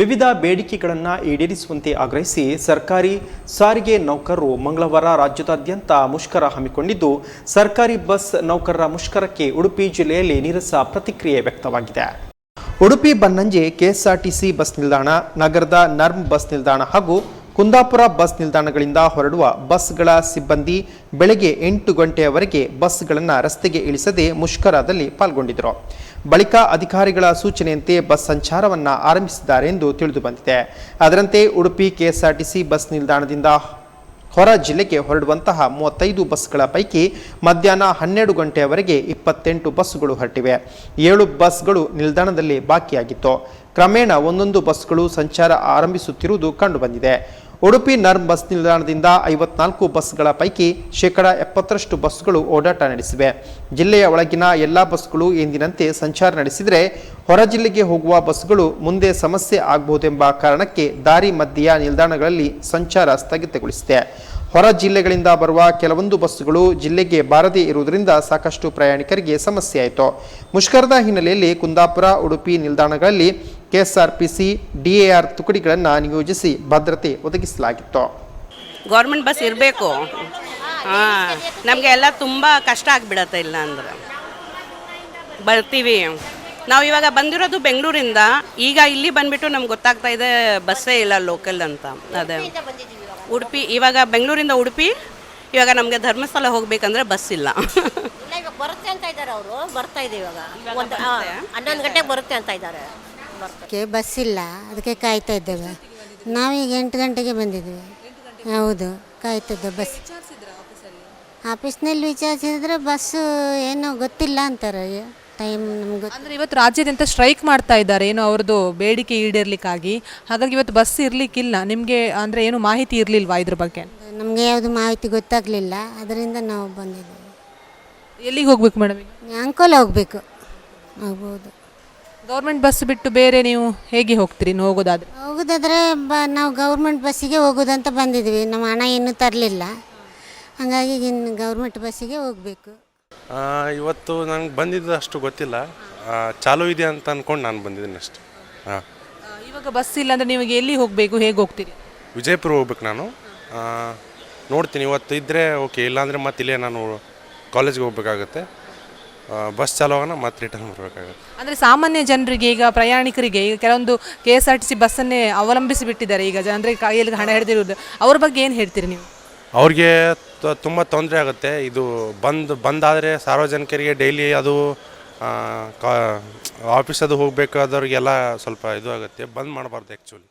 ವಿವಿಧ ಬೇಡಿಕೆಗಳನ್ನು ಈಡೇರಿಸುವಂತೆ ಆಗ್ರಹಿಸಿ ಸರ್ಕಾರಿ ಸಾರಿಗೆ ನೌಕರರು ಮಂಗಳವಾರ ರಾಜ್ಯದಾದ್ಯಂತ ಮುಷ್ಕರ ಹಮ್ಮಿಕೊಂಡಿದ್ದು, ಸರ್ಕಾರಿ ಬಸ್ ನೌಕರರ ಮುಷ್ಕರಕ್ಕೆ ಉಡುಪಿ ಜಿಲ್ಲೆಯಲ್ಲಿ ನೀರಸ ಪ್ರತಿಕ್ರಿಯೆ ವ್ಯಕ್ತವಾಗಿದೆ. ಉಡುಪಿ ಬನ್ನಂಜೆ ಕೆಎಸ್ಆರ್ಟಿಸಿ ಬಸ್ ನಿಲ್ದಾಣ, ನಗರದ ನರ್ಮ್ ಬಸ್ ನಿಲ್ದಾಣ ಹಾಗೂ ಕುಂದಾಪುರ ಬಸ್ ನಿಲ್ದಾಣಗಳಿಂದ ಹೊರಡುವ ಬಸ್ಗಳ ಸಿಬ್ಬಂದಿ ಬೆಳಗ್ಗೆ ಎಂಟು ಗಂಟೆಯವರೆಗೆ ಬಸ್ಗಳನ್ನು ರಸ್ತೆಗೆ ಇಳಿಸದೆ ಮುಷ್ಕರದಲ್ಲಿ ಪಾಲ್ಗೊಂಡಿದ್ದರು. ಬಳಿಕ ಅಧಿಕಾರಿಗಳ ಸೂಚನೆಯಂತೆ ಬಸ್ ಸಂಚಾರವನ್ನು ಆರಂಭಿಸಿದ್ದಾರೆ ಎಂದು ತಿಳಿದು ಬಂದಿದೆ. ಅದರಂತೆ ಉಡುಪಿ ಕೆಎಸ್ಆರ್ಟಿಸಿ ಬಸ್ ನಿಲ್ದಾಣದಿಂದ ಹೊರ ಜಿಲ್ಲೆಗೆ ಹೊರಡುವಂತಹ ಮೂವತ್ತೈದು ಬಸ್ಗಳ ಪೈಕಿ ಮಧ್ಯಾಹ್ನ ಹನ್ನೆರಡು ಗಂಟೆಯವರೆಗೆ ಇಪ್ಪತ್ತೆಂಟು ಬಸ್ಸುಗಳು ಹೊರಟಿವೆ. ಏಳು ಬಸ್ಗಳು ನಿಲ್ದಾಣದಲ್ಲಿ ಬಾಕಿಯಾಗಿತ್ತು. ಕ್ರಮೇಣ ಒಂದೊಂದು ಬಸ್ಗಳು ಸಂಚಾರ ಆರಂಭಿಸುತ್ತಿರುವುದು ಕಂಡುಬಂದಿದೆ. ಉಡುಪಿ ನರ್ಮ್ ಬಸ್ ನಿಲ್ದಾಣದಿಂದ ಐವತ್ನಾಲ್ಕು ಬಸ್ಗಳ ಪೈಕಿ ಶೇಕಡ ಎಪ್ಪತ್ತರಷ್ಟು ಬಸ್ಗಳು ಓಡಾಟ ನಡೆಸಿವೆ. ಜಿಲ್ಲೆಯ ಒಳಗಿನ ಎಲ್ಲ ಬಸ್ಗಳು ಎಂದಿನಂತೆ ಸಂಚಾರ ನಡೆಸಿದರೆ ಹೊರ ಜಿಲ್ಲೆಗೆ ಹೋಗುವ ಬಸ್ಗಳು ಮುಂದೆ ಸಮಸ್ಯೆ ಆಗಬಹುದೆಂಬ ಕಾರಣಕ್ಕೆ ದಾರಿ ಮಧ್ಯೆಯ ನಿಲ್ದಾಣಗಳಲ್ಲಿ ಸಂಚಾರ ಸ್ಥಗಿತಗೊಳಿಸಿದೆ. ಹೊರ ಜಿಲ್ಲೆಗಳಿಂದ ಬರುವ ಕೆಲವೊಂದು ಬಸ್ಸುಗಳು ಜಿಲ್ಲೆಗೆ ಬಾರದೇ ಇರುವುದರಿಂದ ಸಾಕಷ್ಟು ಪ್ರಯಾಣಿಕರಿಗೆ ಸಮಸ್ಯೆಯಾಯಿತು ಮುಷ್ಕರದ ಹಿನ್ನೆಲೆಯಲ್ಲಿ ಕುಂದಾಪುರ, ಉಡುಪಿ ನಿಲ್ದಾಣಗಳಲ್ಲಿ ಕೆಎಸ್ಆರ್ಪಿಸಿ ಡಿಎಆರ್ ತುಕಡಿಗಳನ್ನು ನಿಯೋಜಿಸಿ ಭದ್ರತೆ ಒದಗಿಸಲಾಗಿತ್ತು. ಗೌರ್ಮೆಂಟ್ ಬಸ್ ಇರಬೇಕು. ಹಾಂ ನಮಗೆ ಎಲ್ಲ ತುಂಬ ಕಷ್ಟ ಆಗಿಬಿಡತ್ತೆ ಇಲ್ಲ ಅಂದ್ರೆ. ಬರ್ತೀವಿ. ನಾವು ಇವಾಗ ಬಂದಿರೋದು ಬೆಂಗಳೂರಿಂದ. ಈಗ ಇಲ್ಲಿ ಬಂದ್ಬಿಟ್ಟು ನಮ್ಗೆ ಗೊತ್ತಾಗ್ತಾ ಇದೆ ಬಸ್ಸೇ ಇಲ್ಲ ಲೋಕಲ್ ಅಂತ. ಅದೇ. ಉಡುಪಿ ಇವಾಗ ಬೆಂಗಳೂರಿಂದ ಉಡುಪಿ ಇವಾಗ ನಮಗೆ ಧರ್ಮಸ್ಥಳ ಹೋಗ್ಬೇಕಂದ್ರೆ ಬಸ್ ಇಲ್ಲ. ಬರುತ್ತೆ ಅಂತ ಇದ್ದಾರೆ ಅವರು. ಬರ್ತಾ ಇದೆ ಇವಾಗ. ಹನ್ನೊಂದು ಗಂಟೆಗೆ ಬರುತ್ತೆ ಅಂತ ಇದ್ದಾರೆ. ಬರ್ತಾರೆ. ಬಸ್ ಇಲ್ಲ. ಅದಕ್ಕೆ ಕಾಯ್ತಾ ಇದ್ದೇವೆ. ನಾವೀಗ ಎಂಟು ಗಂಟೆಗೆ ಬಂದಿದ್ದೀವಿ ಹೌದು ಕಾಯ್ತಾ ಇದ್ದೇವೆ ಬಸ್ ಆಫೀಸ್ನಲ್ಲಿ ವಿಚಾರಿಸಿದ್ರೆ ಬಸ್ ಏನೋ ಗೊತ್ತಿಲ್ಲ ಅಂತಾರೆ. ಟೈಮ್ ನಮ್ಗೆ ಅಂದ್ರೆ ಇವತ್ತು ರಾಜ್ಯಾದ್ಯಂತ ಸ್ಟ್ರೈಕ್ ಮಾಡ್ತಾ ಇದ್ದಾರೆ. ಏನು ಅವ್ರದ್ದು ಬೇಡಿಕೆ ಈಡೇರ್ಲಿಕ್ಕಾಗಿ. ಹಾಗಾಗಿ ಇವತ್ತು ಬಸ್ ಇರ್ಲಿಕ್ಕಿಲ್ಲ. ನಿಮಗೆ ಅಂದ್ರೆ ಏನು ಮಾಹಿತಿ ಇರ್ಲಿಲ್ವಾ ಇದ್ರ ಬಗ್ಗೆ? ನಮಗೆ ಯಾವುದು ಮಾಹಿತಿ ಗೊತ್ತಾಗಲಿಲ್ಲ. ಅದರಿಂದ ನಾವು ಬಂದಿದ್ದೀವಿ ಎಲ್ಲಿಗೆ ಹೋಗ್ಬೇಕು ಮೇಡಮ್ ಅಂಕೋಲ್ ಅಂಕೋಲ ಹೋಗಬೇಕು. ಆಗ್ಬೋದು ಗೌರ್ಮೆಂಟ್ ಬಸ್ ಬಿಟ್ಟು ಬೇರೆ ನೀವು ಹೇಗೆ ಹೋಗ್ತೀರಿ ಹೋಗೋದಾದ್ರೆ? ಹೋಗೋದಾದ್ರೆ ಬ ನಾವು ಗೌರ್ಮೆಂಟ್ ಬಸ್ಸಿಗೆ ಹೋಗೋದಂತ ಬಂದಿದ್ವಿ. ನಮ್ಮ ಹಣ ಇನ್ನೂ ತರಲಿಲ್ಲ. ಹಾಗಾಗಿ ಇನ್ನು ಗೌರ್ಮೆಂಟ್ ಬಸ್ಸಿಗೆ ಹೋಗಬೇಕು. ಆ, ಇವತ್ತು ನನಗೆ ಬಂದಿದ್ದು ಅಷ್ಟು ಗೊತ್ತಿಲ್ಲ. ಆ, ಚಾಲು ಇದೆ ಅಂತ ಅಂದ್ಕೊಂಡು ನಾನು ಬಂದಿದ್ದೀನಿ ಅಷ್ಟೆ. ಹಾಂ. ಆ, ಇವಾಗ ಬಸ್ ಇಲ್ಲ ಅಂದ್ರೆ ನಿಮಗೆ ಎಲ್ಲಿ ಹೋಗಬೇಕು ಹೇಗೆ ಹೋಗ್ತೀರಿ? ವಿಜಯಪುರ ಹೋಗ್ಬೇಕು ನಾನು. ಆ, ನೋಡ್ತೀನಿ. ಇವತ್ತು ಇದ್ದರೆ ಓಕೆ ಇಲ್ಲಾಂದರೆ ಮತ್ತೆ ಇಲ್ಲೇ ನಾನು ಕಾಲೇಜ್ಗೆ ಹೋಗ್ಬೇಕಾಗತ್ತೆ. ಬಸ್ ಚಾಲಕನ ಮತ್ತೆ ರಿಟರ್ನ್ ಬರಬೇಕಾಗುತ್ತೆ ಅಂದ್ರೆ ಸಾಮಾನ್ಯ ಜನರಿಗೆ ಈಗ ಪ್ರಯಾಣಿಕರಿಗೆ ಈಗ ಕೆಲವೊಂದು K S R T C ಬಸ್ಸನ್ನೇ ಅವಲಂಬಿಸಿ ಬಿಟ್ಟಿದ್ದಾರೆ ಈಗ ಜ- ಅಂದ್ರೆ ಕೈಯಲ್ಲಿ ಹಣ ಹಿಡಿದಿರುವುದು. ಅವ್ರ ಬಗ್ಗೆ ಏನು ಹೇಳ್ತೀರಿ ನೀವು? ಅವ್ರಿಗೆ ತುಂಬ ತೊಂದರೆ ಆಗುತ್ತೆ. ಇದು ಬಂದ್ ಬಂದಾದರೆ ಸಾರ್ವಜನಿಕರಿಗೆ ಡೈಲಿ ಅದು ಆ, ಕಾ ಆಫೀಸ್ ಅದು ಹೋಗಬೇಕಾದವ್ರಿಗೆಲ್ಲ ಸ್ವಲ್ಪ ಇದು ಆಗುತ್ತೆ. ಬಂದ್ ಮಾಡಬಾರ್ದು ಆ್ಯಕ್ಚುಲಿ